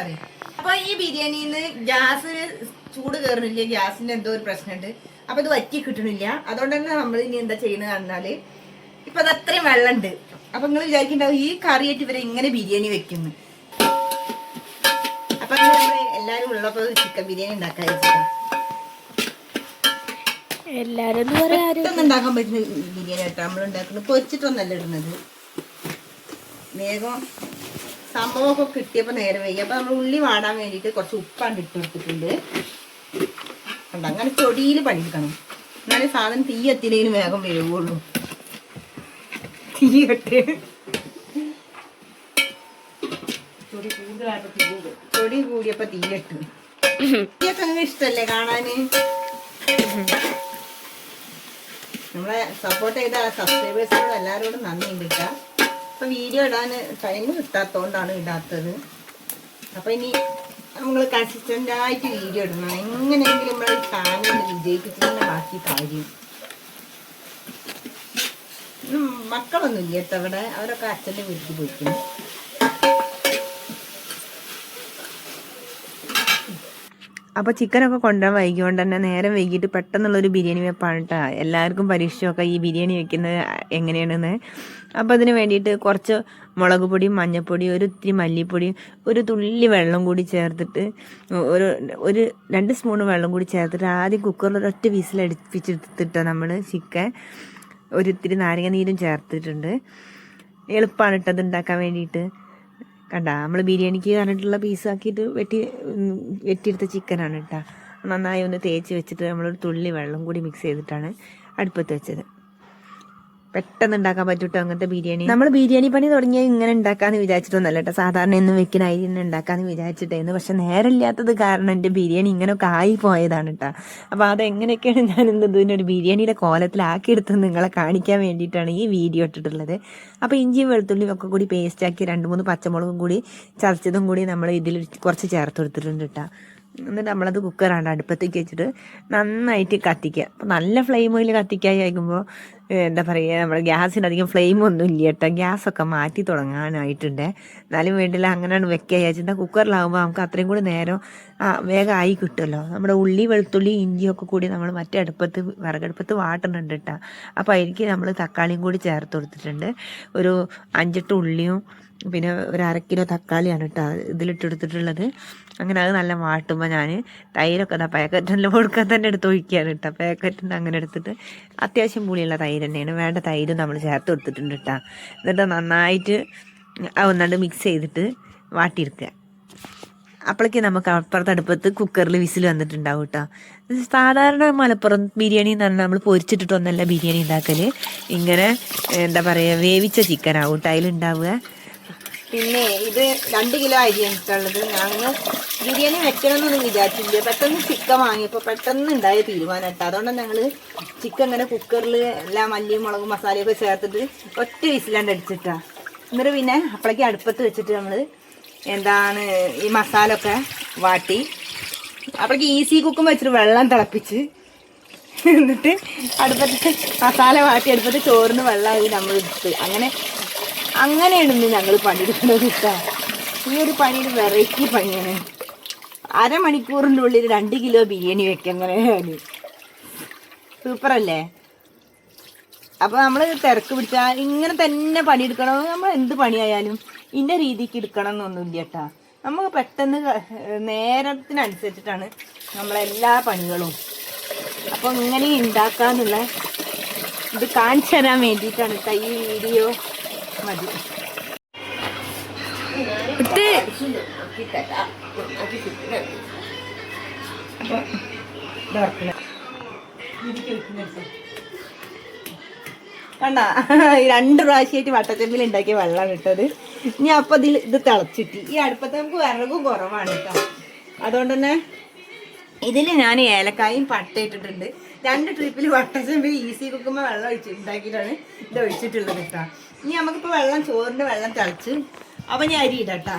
പറയും. അപ്പൊ ഈ ബിരിയാണിന്ന് ഗ്യാസ് ചൂട് കയറുന്നില്ല ഗ്യാസിന് എന്തോ ഒരു പ്രശ്നമുണ്ട്. അപ്പൊ ഇത് വറ്റി കിട്ടണില്ല. അതുകൊണ്ട് തന്നെ നമ്മൾ ഇനി എന്താ ചെയ്യുന്നത് പറഞ്ഞാൽ ഇപ്പൊ അത് അത്രയും വെള്ളമുണ്ട്. അപ്പൊ നിങ്ങൾ വിചാരിക്കണ്ടാവും ഈ കറിയായിട്ട് ഇവരെ ഇങ്ങനെ ബിരിയാണി വെക്കുന്നു. അപ്പൊ എല്ലാരും ഉള്ളപ്പോ ചിക്കൻ ബിരിയാണി ഉണ്ടാക്കാൻ എല്ലാരും പെട്ടെന്ന് ഉണ്ടാക്കാൻ പറ്റുന്ന ബിരിയാണി കേട്ടോ. നമ്മൾ ഉണ്ടാക്കുന്നത് പൊരിച്ചിട്ടൊന്നല്ല ഇടുന്നത്. വേഗം സംഭവമൊക്കെ കിട്ടിയപ്പോൾ നേരെ വയ്യ അപ്പൊ നമ്മൾ ഉള്ളി വാടാൻ വേണ്ടിയിട്ട് കുറച്ച് ഉപ്പാണ് ഇട്ട് കൊടുത്തിട്ടുണ്ട്. കണ്ടോ? അങ്ങനെ ചൊടിയിൽ പണിയെടുക്കണം. എന്നാലേ സാധനം തീ എത്തിയില്ലെങ്കിലും വേഗം വരുവുള്ളൂ. തീ കെട്ട് ചൊടി കൂടിയപ്പോ തീ കെട്ടു തീയൊക്കെ അങ്ങനെ ഇഷ്ടല്ലേ കാണാന്? നമ്മളെ സപ്പോർട്ട് ചെയ്ത സബ്സ്ക്രൈബേഴ്സിനോട് എല്ലാവരോടും നന്ദിയുണ്ട് കേട്ടോ. അപ്പൊ വീഡിയോ ഇടാൻ ടൈം കിട്ടാത്തതുകൊണ്ടാണ് ഇടാത്തത്. അപ്പൊ ഇനി നമ്മൾ കൺസിസ്റ്റന്റ് ആയിട്ട് വീഡിയോ ഇടണം. എങ്ങനെയെങ്കിലും നമ്മൾ ചാനൽ വിജയിപ്പിച്ചിട്ട് ബാക്കി കാര്യം. മക്കളൊന്നും ഇല്ല അവിടെ അവരൊക്കെ അച്ഛന്റെ വീട്ടിൽ പോയിക്കുന്നു. അപ്പോൾ ചിക്കനൊക്കെ കൊണ്ടുവരാൻ വൈകിയോണ്ട് തന്നെ നേരം വൈകിട്ട് പെട്ടെന്നുള്ളൊരു ബിരിയാണി വെപ്പാണ് കേട്ടോ എല്ലാവർക്കും പരീക്ഷിച്ചൊക്കെ ഈ ബിരിയാണി വെക്കുന്നത് എങ്ങനെയാണെന്ന്. അപ്പോൾ അതിന് വേണ്ടിയിട്ട് കുറച്ച് മുളക് പൊടി മഞ്ഞൾപ്പൊടി ഒരു ഇത്തിരി മല്ലിപ്പൊടി ഒരു തുള്ളി വെള്ളം കൂടി ചേർത്തിട്ട് ഒരു ഒരു രണ്ട് സ്പൂൺ വെള്ളം കൂടി ചേർത്തിട്ട് ആദ്യം കുക്കറിൽ ഒരൊറ്റ വിസിലടിപ്പിച്ചെടുത്തിട്ട് നമ്മൾ ചിക്കൻ ഒരു ഇത്തിരി നാരങ്ങ നീരും ചേർത്തിട്ടുണ്ട്. എളുപ്പമാണ് ഇട്ടത് ഉണ്ടാക്കാൻ വേണ്ടിയിട്ട്. കണ്ട നമ്മൾ ബിരിയാണിക്ക് പറഞ്ഞിട്ടുള്ള പീസാക്കിയിട്ട് വെട്ടി വെട്ടിയെടുത്ത ചിക്കനാണ് കേട്ടോ നന്നായി ഒന്ന് തേച്ച് വെച്ചിട്ട് നമ്മളൊരു തുള്ളി വെള്ളം കൂടി മിക്സ് ചെയ്തിട്ടാണ് അടുപ്പത്ത് വെച്ചത്. പെട്ടെന്ന് ഉണ്ടാക്കാൻ പറ്റൂട്ടോ അങ്ങനത്തെ ബിരിയാണി? നമ്മൾ ബിരിയാണി പണി തുടങ്ങിയാൽ ഇങ്ങനെ ഉണ്ടാക്കാന്ന് വിചാരിച്ചിട്ടൊന്നല്ല കേട്ടോ. സാധാരണ എന്നും വെക്കുന്ന അരി തന്നെ ഉണ്ടാക്കാന്ന് വിചാരിച്ചിട്ടായിരുന്നു പക്ഷെ നേരമില്ലാത്തത് കാരണം എന്റെ ബിരിയാണി ഇങ്ങനെയൊക്കെ ആയി പോയതാണ് കേട്ടോ. അപ്പോൾ അതെങ്ങനെയൊക്കെയാണ് ഞാൻ ഇന്ന് ഇതിനെ ഒരു ബിരിയാണിയുടെ കോലത്തിലാക്കിയെടുത്ത് നിങ്ങളെ കാണിക്കാൻ വേണ്ടിയിട്ടാണ് ഈ വീഡിയോ ഇട്ടിട്ടുള്ളത്. അപ്പോൾ ഇഞ്ചിയും വെളുത്തുള്ളിയും ഒക്കെ കൂടി പേസ്റ്റ് ആക്കി രണ്ട് മൂന്ന് പച്ചമുളകും കൂടി ചതച്ചതും കൂടി നമ്മൾ ഇതിൽ കുറച്ച് ചേർത്ത് കൊടുത്തിട്ടുണ്ട് കേട്ടോ. എന്നിട്ട് നമ്മളത് കുക്കറാണ് അടുപ്പത്തേക്ക് വെച്ചിട്ട് നന്നായിട്ട് കത്തിക്കുക. അപ്പോൾ നല്ല ഫ്ലെയിം ഓയിൽ കത്തിക്കായിരിക്കുമ്പോൾ എന്താ പറയുക നമ്മുടെ ഗ്യാസിന് അധികം ഫ്ലെയിം ഒന്നും ഇല്ല കേട്ടോ. ഗ്യാസൊക്കെ മാറ്റി തുടങ്ങാനായിട്ടുണ്ട്. എന്നാലും വേണ്ടില്ല അങ്ങനെയാണ് വെക്കുക വിചാരിച്ചിട്ട് കുക്കറിലാകുമ്പോൾ നമുക്ക് അത്രയും കൂടി നേരം വേഗം ആയി കിട്ടുമല്ലോ. നമ്മുടെ ഉള്ളി വെളുത്തുള്ളി ഇഞ്ചിയൊക്കെ കൂടി നമ്മൾ മറ്റേ അടുപ്പത്ത് വിറകടുപ്പത്ത് വാട്ടുന്നുണ്ട് കേട്ടോ. അപ്പോൾ അതിലേക്ക് നമ്മൾ തക്കാളിയും കൂടി ചേർത്ത് കൊടുത്തിട്ടുണ്ട്. ഒരു അഞ്ചെട്ട് ഉള്ളിയും പിന്നെ ഒരു അര കിലോ തക്കാളിയാണ് കേട്ടോ ഇതിലിട്ടെടുത്തിട്ടുള്ളത് അങ്ങനെ അത് നല്ല വാട്ടുമ്പോൾ ഞാൻ തൈരൊക്കെ പാക്കറ്റിൽ കൊടുക്കാൻ തന്നെ എടുത്ത് ഒഴിക്കുകയാണ് കേട്ടോ. പാക്കറ്റിന് അങ്ങനെ എടുത്തിട്ട് അത്യാവശ്യം പുളിയുള്ള തൈര് തന്നെയാണ് വേണ്ട തൈര് നമ്മൾ ചേർത്ത് കൊടുത്തിട്ടുണ്ട് കേട്ടോ എന്നിട്ട് നന്നായിട്ട് ഒന്നാണ്ട് മിക്സ് ചെയ്തിട്ട് വാട്ടിയെടുക്കുക. അപ്പോഴേക്ക് നമുക്ക് അപ്പുറത്തെ അടുപ്പത്ത് കുക്കറിൽ വിസിൽ വന്നിട്ടുണ്ടാവും കേട്ടോ സാധാരണ മലപ്പുറം ബിരിയാണി എന്ന് പറഞ്ഞാൽ നമ്മൾ പൊരിച്ചിട്ടിട്ടൊന്നല്ല ബിരിയാണി ഉണ്ടാക്കൽ ഇങ്ങനെ എന്താ പറയുക വേവിച്ച ചിക്കനാവും കേട്ടോ അതിലുണ്ടാവുക. പിന്നെ ഇത് രണ്ട് കിലോ അരിയാണ് ഇട്ടുള്ളത്. ഞങ്ങൾ ബിരിയാണി വെക്കണമെന്നൊന്നും വിചാരിച്ചില്ല. പെട്ടെന്ന് ചിക്കൻ വാങ്ങിയപ്പോൾ പെട്ടെന്ന് ഉണ്ടായ തീരുമാനം കേട്ടോ അതുകൊണ്ട് ഞങ്ങൾ ചിക്കൻ ഇങ്ങനെ കുക്കറിൽ എല്ലാ മല്ലിയും മുളകും മസാലയൊക്കെ ചേർത്തിട്ട് ഒറ്റ വിസിലാണ്ട് അടിച്ചിട്ടാ. എന്നിട്ട് പിന്നെ അപ്പോഴേക്ക് അടുപ്പത്ത് വെച്ചിട്ട് നമ്മൾ എന്താണ് ഈ മസാല ഒക്കെ വാട്ടി. അപ്പോഴേക്ക് ഈസി കുക്കും വെച്ചിട്ട് വെള്ളം തിളപ്പിച്ച് എന്നിട്ട് അടുപ്പത്ത് മസാല വാട്ടി അടുപ്പത്ത് ചോറിന് വെള്ളമായി നമ്മൾ എടുത്ത് അങ്ങനെ അങ്ങനെയാണ് ഇന്ന് ഞങ്ങൾ പണിയെടുക്കുന്നത് കേട്ടോ. ഈ ഒരു പണിയുടെ വെറൈറ്റി പണിയാണ്. അരമണിക്കൂറിന്റെ ഉള്ളിൽ രണ്ട് കിലോ ബിരിയാണി വെക്കാം അങ്ങനെ സൂപ്പർ അല്ലേ? അപ്പോൾ നമ്മൾ തിരക്ക് പിടിച്ചാൽ ഇങ്ങനെ തന്നെ പണിയെടുക്കണം. നമ്മൾ എന്ത് പണിയായാലും ഇന്ന രീതിക്ക് എടുക്കണം എന്നൊന്നുമില്ല കേട്ടോ. നമുക്ക് പെട്ടെന്ന് നേരത്തിനനുസരിച്ചിട്ടാണ് നമ്മളെല്ലാ പണികളും. അപ്പോൾ ഇങ്ങനെ ഉണ്ടാക്കാന്നുള്ള ഇത് കാണിച്ചു തരാൻ വേണ്ടിയിട്ടാണ് ഈ വീഡിയോ മതി. ഇട്ട്. കണ്ട രണ്ട് പ്രാവശ്യമായിട്ട് വട്ടച്ചെമ്പിൽ ഉണ്ടാക്കിയ വെള്ളമാണ് ഇട്ടത്. ഇനി അപ്പം ഇതിൽ ഇത് തിളച്ചിട്ട്. ഈ അടുപ്പത്ത് നമുക്ക് വിറകും കുറവാണ് കേട്ടോ. അതുകൊണ്ട് തന്നെ ഇതിൽ ഞാൻ ഏലക്കായും പട്ട ഇട്ടിട്ടുണ്ട്. രണ്ട് ട്രിപ്പിൽ വട്ടച്ചെമ്പിൽ ഈസി കുക്കുമ്പോൾ വെള്ളം ഒഴിച്ച് ഉണ്ടാക്കിയിട്ടാണ് ഇത് ഒഴിച്ചിട്ടുള്ളത് കേട്ടോ. ഇനി നമുക്കിപ്പോൾ വെള്ളം ചോറിന്റെ വെള്ളം തിളച്ച് അപ്പം ഞാൻ അരി ഇടട്ടാ.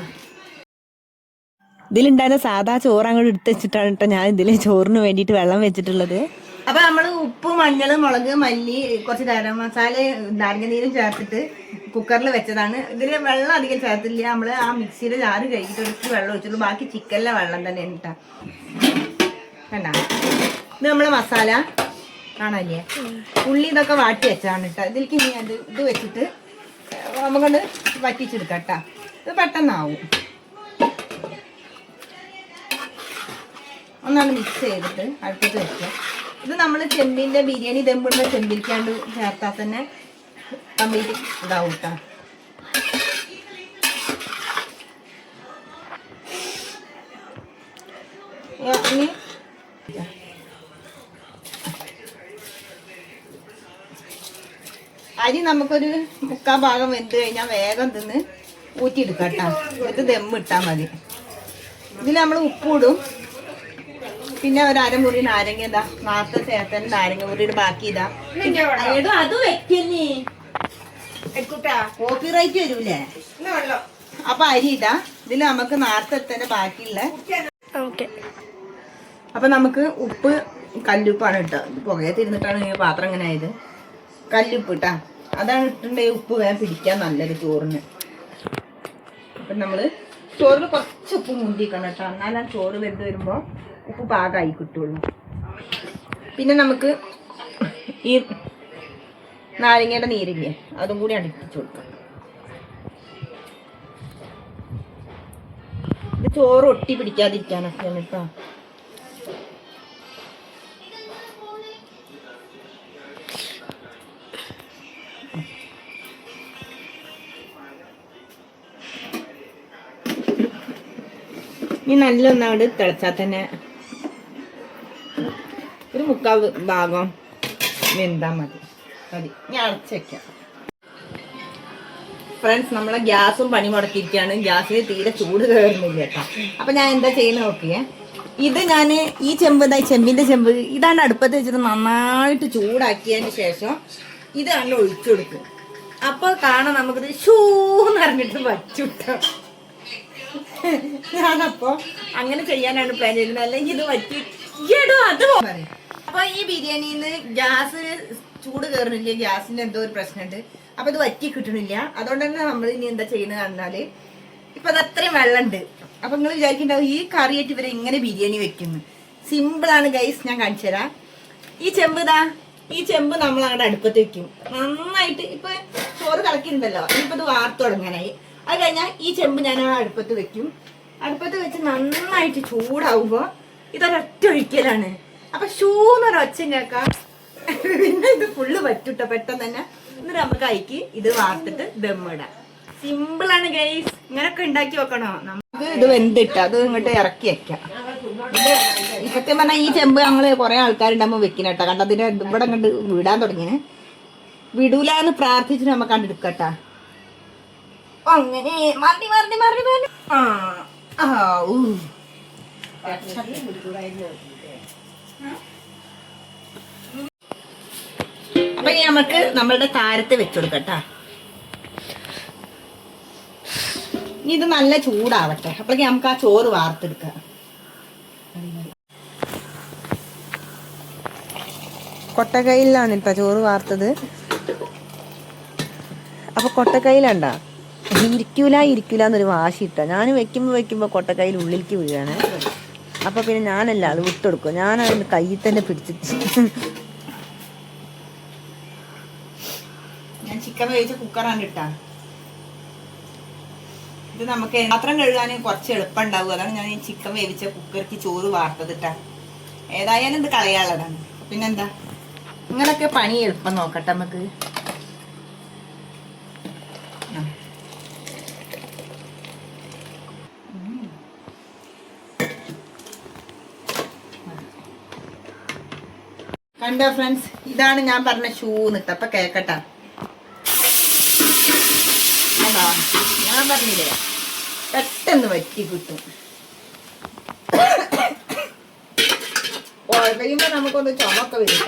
ഇതിലുണ്ടായിരുന്ന സാധാ ചോറ് അങ്ങോട്ട് എടുത്ത് വെച്ചിട്ടാണ് കേട്ടോ ഞാൻ ഇതിൽ ചോറിന് വേണ്ടിയിട്ട് വെള്ളം വെച്ചിട്ടുള്ളത്. അപ്പൊ നമ്മൾ ഉപ്പ് മഞ്ഞൾ മുളക് മല്ലി കുറച്ച് ഗരം മസാല നാരങ്ങ നീരും ചേർത്തിട്ട് കുക്കറിൽ വെച്ചതാണ്. ഇതിൽ വെള്ളം അധികം ചേർത്തില്ല. നമ്മൾ ആ മിക്സിയിൽ ജാറ് കഴിച്ചിട്ട് എടുത്ത് വെള്ളം വെച്ചിട്ടുള്ളൂ ബാക്കി ചിക്കനിലെ വെള്ളം തന്നെ ഇട്ടാ കണ്ട ഇത് നമ്മളെ മസാല കാണാല്ലേ ഉള്ളി ഇതൊക്കെ വാട്ടി വെച്ചാണ് കേട്ടോ ഇതിലേക്ക് ഇനി അത് ഇത് വെച്ചിട്ട് നമുക്കത് വറ്റിച്ചെടുക്കാം കേട്ടോ ഇത് പെട്ടെന്നാവും. ഒന്നാണ് മിക്സ് ചെയ്തിട്ട് അടുപ്പത്ത് വെക്കുക. ഇത് നമ്മൾ ചെമ്പിന്റെ ബിരിയാണി ദമ്പിടുന്ന ചെമ്പിരിക്കാണ്ട് ചേർത്താൽ തന്നെ കംപ്ലീറ്റ് ഇതാവും കേട്ടോ ഇനി അരി നമുക്കൊരു മുക്കാൽ ഭാഗം വെന്ത് കഴിഞ്ഞാൽ വേഗം തിന്ന് ഊറ്റിയെടുക്കാം കേട്ടോ എന്നിട്ട് ദമ്മ് ഇട്ടാൽ മതി. ഇതിൽ നമ്മൾ ഉപ്പിടും പിന്നെ ഒരു അരമുറി നാരങ്ങ ഇതാ. നേരത്തെ ചേർത്തന്നെ നാരങ്ങ മുറിയുടെ ബാക്കി ഇതാ. അത് വെക്കല്ലേ? കോപ്പിറൈറ്റ് വരൂലേ? അപ്പൊ അരി ഇതാ ഇതിൽ നമുക്ക് നേരത്തെ തന്നെ ബാക്കിയുള്ള അപ്പൊ നമുക്ക് ഉപ്പ് കല്ലുപ്പാണ് ഇട്ടത്. പുകയത്തിരുന്നിട്ടാണ് ഈ പാത്രം ഇങ്ങനെ ആയത്. കല്ലുപ്പ് ഇട്ടാ. അതാണ് ഇട്ടുണ്ടെങ്കിൽ ഉപ്പ് വേഗം പിടിക്കാൻ നല്ലത് ചോറിന്. അപ്പൊ നമ്മൾ ചോറിൽ കുറച്ച് ഉപ്പ് മുന്തിക്കണം കേട്ടോ. എന്നാലും ചോറ് വെന്ത് വരുമ്പോ ഉപ്പ് പാകമായി കിട്ടുള്ളൂ. പിന്നെ നമുക്ക് ഈ നാരങ്ങയുടെ നീരില്ലേ അതും കൂടി അടുപ്പിച്ച് കൊടുക്കാം. ഇത് ചോറ് ഒട്ടി പിടിക്കാതിരിക്കാനൊക്കെയാണ് കേട്ടോ. ഇനി നല്ലൊന്ന് അവിടെ തിളച്ചാൽ തന്നെ ഒരു മുക്കാൽ ഭാഗം വെന്താൽ മതി. മതി. ഞാൻ അടച്ച് ഫ്രണ്ട്സ് നമ്മളെ ഗ്യാസും പണി മുടക്കിയിരിക്കുകയാണ്. ഗ്യാസിന് തീരെ ചൂട് കയറുന്നില്ല കേട്ടോ. അപ്പം ഞാൻ എന്താ ചെയ്യുന്നത് നോക്കിയേ? ഇത് ഞാൻ ഈ ചെമ്പ് എന്താ ചെമ്പിന്റെ ചെമ്പ് ഇതാണ് അടുപ്പത്ത് വെച്ചിട്ട് നന്നായിട്ട് ചൂടാക്കിയതിന് ശേഷം ഇതാണ് ഒഴിച്ചു കൊടുക്കുക അപ്പോൾ കാണാൻ നമുക്കിത് ഷൂ എന്ന് പറഞ്ഞിട്ട് വച്ചു വച്ചുട്ടോ ഞാനപ്പോ അങ്ങനെ ചെയ്യാനാണ് പ്ലാൻ ചെയ്യുന്നത്. അല്ലെങ്കിൽ ഇത് പറ്റി. എടോ അത് പോ- പറയും. അപ്പൊ ഈ ബിരിയാണിന്ന് ഗ്യാസ് ചൂട് കയറുന്നില്ല ഗ്യാസിന്റെ എന്തോ ഒരു പ്രശ്നമുണ്ട്. അപ്പൊ ഇത് വറ്റി കിട്ടണില്ല. അതുകൊണ്ട് തന്നെ നമ്മൾ ഇനി എന്താ ചെയ്യുന്നത് പറഞ്ഞാൽ ഇപ്പൊ അത് അത്രയും വെള്ളമുണ്ട്. അപ്പൊ നിങ്ങൾ വിചാരിക്കണ്ടാവും ഈ കറിയായിട്ട് ഇവരെ ഇങ്ങനെ ബിരിയാണി വെക്കുന്നു. സിമ്പിൾ ആണ് ഗൈസ് ഞാൻ കാണിച്ചു തരാം. ഈ ചെമ്പ് ഇതാ ഈ ചെമ്പ് നമ്മൾ അങ്ങോട്ട് അടുപ്പത്ത് വെക്കും. നന്നായിട്ട് ഇപ്പൊ ചോറ് കളക്കിണ്ടല്ലോ ഇനിയിപ്പത് വാർത്ത് തുടങ്ങാനായി. അത് കഴിഞ്ഞാൽ ഈ ചെമ്പ് ഞാൻ ആ അടുപ്പത്ത് വെക്കും. അടുപ്പത്ത് വെച്ച് നന്നായിട്ട് ചൂടാവുമ്പോ ഇതൊരൊറ്റ ഒഴിക്കലാണ്. അപ്പൊ ഷൂന്നൊരു ഒച്ച കേൾക്കാം പിന്നെ ഇത് ഫുള്ള് പറ്റൂട്ടോ പെട്ടെന്ന് തന്നെ. എന്നിട്ട് നമുക്ക് അയക്ക് ഇത് വാർത്തിട്ട് ദമ്മിടാം സിമ്പിൾ ആണ് ഗൈസ് ഇങ്ങനൊക്കെ ഉണ്ടാക്കി വെക്കണോ? നമുക്ക് ഇത് വെന്തിട്ട് അത് ഇങ്ങോട്ട് ഇറക്കി വെക്കാം. സത്യം പറഞ്ഞാൽ ഈ ചെമ്പ് ഞങ്ങൾ കുറെ ആൾക്കാരുണ്ടാകുമ്പോൾ വെക്കുന്ന കേട്ടോ. കണ്ടതിന് ഇവിടെ കണ്ട് വിടാൻ തുടങ്ങിയേ വിടൂല എന്ന് പ്രാർത്ഥിച്ചിട്ട് നമുക്ക് കണ്ടെടുക്കട്ടാ അങ്ങനെ മറി മറി മറി മറി ആ ആ ഊ. അപ്പൊ ഇനി നമുക്ക് നമ്മളുടെ താരത്തെ വെച്ചുകൊടുക്കട്ടാ ഇനി ഇത് നല്ല ചൂടാവട്ടെ. അപ്പോഴേക്കും നമുക്ക് ആ ചോറ് വാർത്തെടുക്കാം. കൊട്ടക്കയിലാണ് ഇപ്പൊ ചോറ് വാർത്തത്. അപ്പൊ കൊട്ടക്കൈയിലണ്ട ഇരിക്കൂല ഇരിക്കൂല എന്നൊരു വാശി ഇട്ട ഞാൻ വെക്കുമ്പോ വെക്കുമ്പോ കൊട്ടക്കൈയിൽ ഉള്ളിലേക്ക് വീഴാണ്. അപ്പൊ പിന്നെ ഞാനല്ല അത് വിട്ടെടുക്കും. ഞാൻ അതിന്റെ കയ്യിൽ തന്നെ പിടിച്ചിട്ട്. ഞാൻ വേവിച്ച ഇത് നമുക്ക് പാത്രം കഴുകാൻ കുറച്ച് എളുപ്പം ഉണ്ടാവും അതാണ് ഞാൻ ഈ ചിക്കൻ വേവിച്ച കുക്കർക്ക് ചോറ് വാർത്തത് ഇട്ടാ. ഏതായാലും ഇത് കളയാനുള്ളതാണ്. പിന്നെന്താ? ഇങ്ങനൊക്കെ പണി എളുപ്പം നോക്കട്ടെ നമുക്ക്. കണ്ടോ ഫ്രണ്ട്സ് ഇതാണ് ഞാൻ പറഞ്ഞ ഷൂ നിട്ട് അപ്പൊ കേക്കട്ട. ഞാൻ പറഞ്ഞില്ലേ പെട്ടെന്ന് വറ്റി കിട്ടും. നമുക്കൊന്ന് ചുമക്ക വരും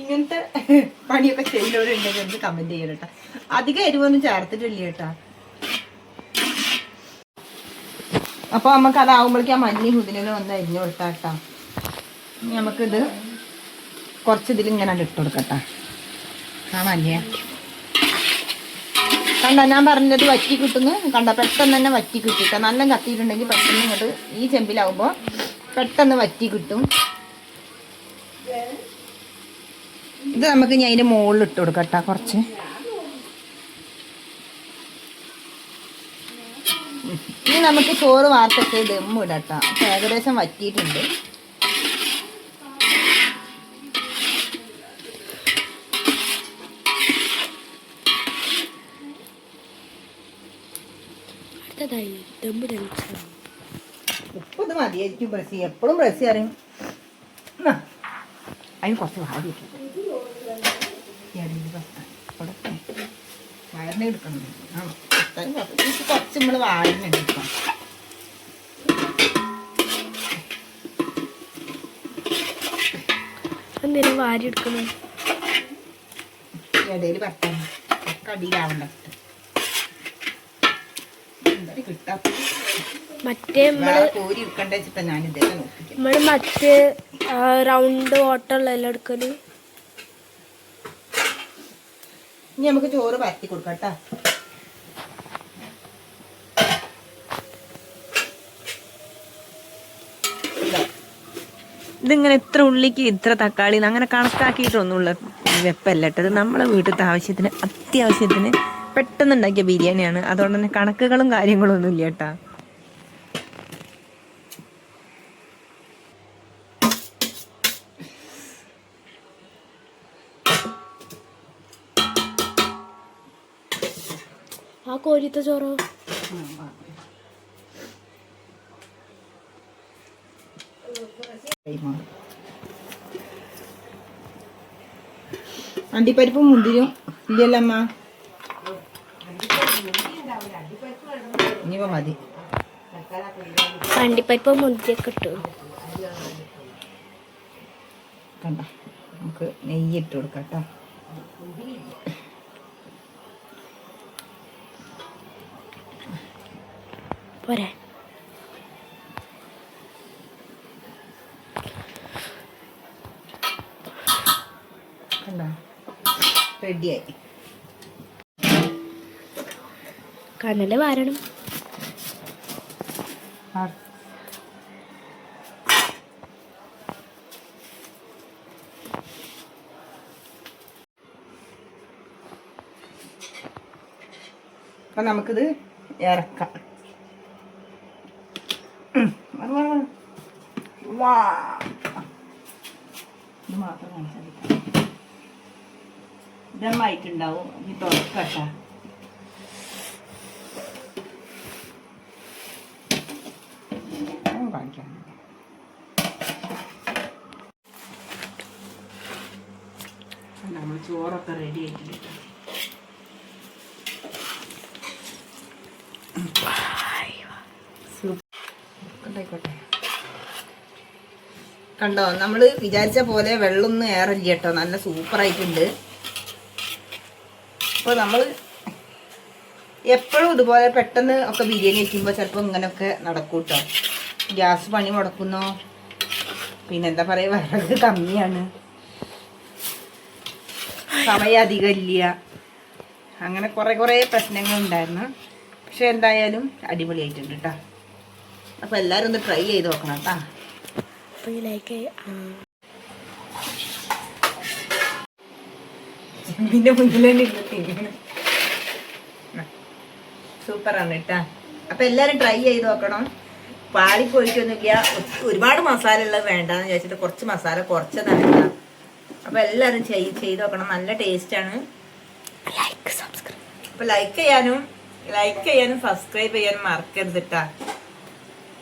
ഇങ്ങനത്തെ പണിയൊക്കെ ചെയ്യുന്നവരുണ്ടെങ്കിൽ കമന്റ് ചെയ്യണം കേട്ടോ. അധികം എരിവൊന്നും ചേർത്തിട്ടില്ല കേട്ടാ. അപ്പൊ നമുക്ക് അതാവുമ്പോഴേക്കും ആ മഞ്ഞ ഹുദിനെ വന്ന് അരിഞ്ഞു കൊടുത്താ കേട്ടോ നമുക്കിത് കുറച്ച് ഇതിൽ ഇങ്ങനെ ഇട്ട് കൊടുക്കട്ടെ കാണാല്ലേ കണ്ട ഞാൻ പറഞ്ഞത് വറ്റി കിട്ടുന്നു. കണ്ട പെട്ടെന്ന് തന്നെ വറ്റി കിട്ടിട്ട നല്ല കത്തിയിട്ടുണ്ടെങ്കിൽ പെട്ടെന്ന് ഇങ്ങോട്ട് ഈ ചെമ്പിലാവുമ്പോൾ പെട്ടെന്ന് വറ്റി കിട്ടും. ഇത് നമുക്ക് ഞാൻ അതിന്റെ മുകളിൽ ഇട്ട് കൊടുക്കട്ടെ കുറച്ച്. ഇനി നമുക്ക് ചോറ് വാർത്തൊക്കെ ദമ്മ് ഇടട്ടോ. അപ്പൊ ഏകദേശം വറ്റിയിട്ടുണ്ട്. ഉപ്പ് ഇത് മതിയായിരിക്കും ബ്രസി. എപ്പോഴും ബ്രസി അറിയും അതിന് കുറച്ച് വാടി. വയറിനെ എടുക്കണം. ആ ഇത്രയും കുറച്ച് കുറച്ച് നമ്മൾ വാരിനെ എടുക്കാം എന്തേലും വാരി എടുക്കണം ഇടയിൽ പറ്റാൻ കടിയിലാവണ്ട മറ്റേ നമ്മൾ വേറെ കോരി എടുക്കണ്ട വെച്ചിട്ടാ ഞാൻ ഇതേ നോക്കിക്കാം. നമ്മൾ മറ്റേ റൗണ്ട് ഓട്ടമുള്ളതെല്ലാം എടുക്കൽ. ഇനി നമുക്ക് ചോറ് പരത്തി കൊടുക്കാം കേട്ടോ. ഇതിങ്ങനെ ഇത്ര ഉള്ളിക്ക് ഇത്ര തക്കാളി അങ്ങനെ കണക്കാക്കിയിട്ടൊന്നുമുള്ള വെപ്പല്ല ഇത് നമ്മളെ വീട്ടിലത്തെ ആവശ്യത്തിന് അത്യാവശ്യത്തിന് പെട്ടെന്ന് ഉണ്ടാക്കിയ ബിരിയാണിയാണ്. അതുകൊണ്ട് തന്നെ കണക്കുകളും കാര്യങ്ങളും ഒന്നും ഇല്ല കേട്ടാ. ആ കോരിത്ത ചോറോ? അണ്ടിപ്പരിപ്പും മുന്തിരും ഇല്ലല്ലമ്മ ഇനിയിപ്പോ മതി. അണ്ടിപ്പരിപ്പ് മുന്തിരിയൊക്കെ ഇട്ടു. കണ്ട? നമുക്ക് നെയ്യ് ഇട്ട് കൊടുക്കാം കേട്ടോ. പോരെ കണ്ട റെഡിയായി. കണ്ണൽ വാരണം. അപ്പൊ നമുക്കിത് ഇറക്കാം. വാ. ഇത് മാത്രം കാണിച്ചാൽ മതി. ഇതമ്മായിട്ടുണ്ടാവും ഇനി തുറക്കട്ടാ. കാണിക്കാം നമ്മൾ ചോറൊക്കെ റെഡി ആയിട്ടുണ്ട് ആയിക്കോട്ടെ. കണ്ടോ നമ്മൾ വിചാരിച്ച പോലെ വെള്ളമൊന്നും ഏറില്ല കേട്ടോ. നല്ല സൂപ്പർ ആയിട്ടുണ്ട്. അപ്പോൾ നമ്മൾ എപ്പോഴും ഇതുപോലെ പെട്ടെന്ന് ഒക്കെ ബിരിയാണി വയ്ക്കുമ്പോൾ ചിലപ്പോൾ ഇങ്ങനെയൊക്കെ നടക്കും ഗ്യാസ് പണി മുടക്കുന്നോ? പിന്നെന്താ പറയുക വിറക് കമ്മിയാണ്. സമയം അധികമില്ല. അങ്ങനെ കുറേ കുറേ പ്രശ്നങ്ങളുണ്ടായിരുന്നു. പക്ഷെ എന്തായാലും അടിപൊളിയായിട്ടുണ്ട് കേട്ടോ അപ്പോൾ എല്ലാവരും ഒന്ന് ട്രൈ ചെയ്ത് നോക്കണം കേട്ടോ അപ്പൊ ഇതിലേക്ക് ചെമ്പിന്റെ മുന്നിൽ തന്നെ സൂപ്പർ സൂപ്പറാണ് കേട്ടാ. അപ്പൊ എല്ലാരും ട്രൈ ചെയ്ത് നോക്കണം. പാളി പോയിട്ടൊന്നുമില്ല ഒരുപാട് മസാല ഉള്ളത് വേണ്ടെന്ന് ചോദിച്ചിട്ട് കുറച്ച് മസാല കുറച്ചതാണ് കേട്ടോ. അപ്പൊ എല്ലാരും ചെയ്ത് ചെയ്ത് നോക്കണം. നല്ല ടേസ്റ്റ് ആണ്. ലൈക്ക് സബ്സ്ക്രൈബ് അപ്പൊ ലൈക്ക് ചെയ്യാനും ലൈക്ക് ചെയ്യാനും സബ്സ്ക്രൈബ് ചെയ്യാനും മറക്കരുത് കേട്ടാ.